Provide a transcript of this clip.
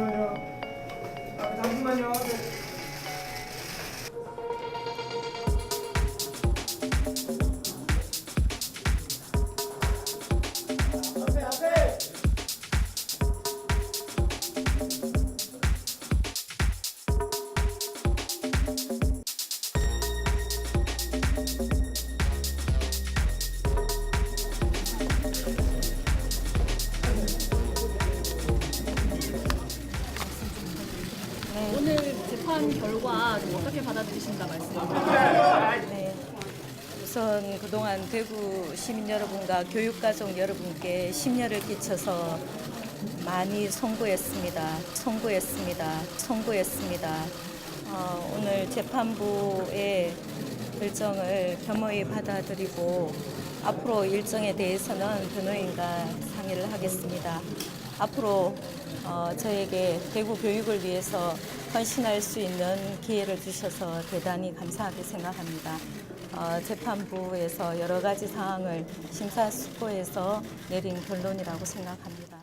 잠시만요. 아, 잠시만요. 오늘 재판 결과 좀 어떻게 받아들이신다 말씀해주세요. 네. 우선 그동안 대구 시민 여러분과 교육가족 여러분께 심려를 끼쳐서 많이 송구했습니다. 송구했습니다. 송구했습니다. 어, 오늘 재판부의 결정을 겸허히 받아들이고 앞으로 일정에 대해서는 변호인과 상의를 하겠습니다. 앞으로 어, 저에게 대구 교육을 위해서 헌신할 수 있는 기회를 주셔서 대단히 감사하게 생각합니다. 어, 재판부에서 여러 가지 사항을 심사숙고해서 내린 결론이라고 생각합니다.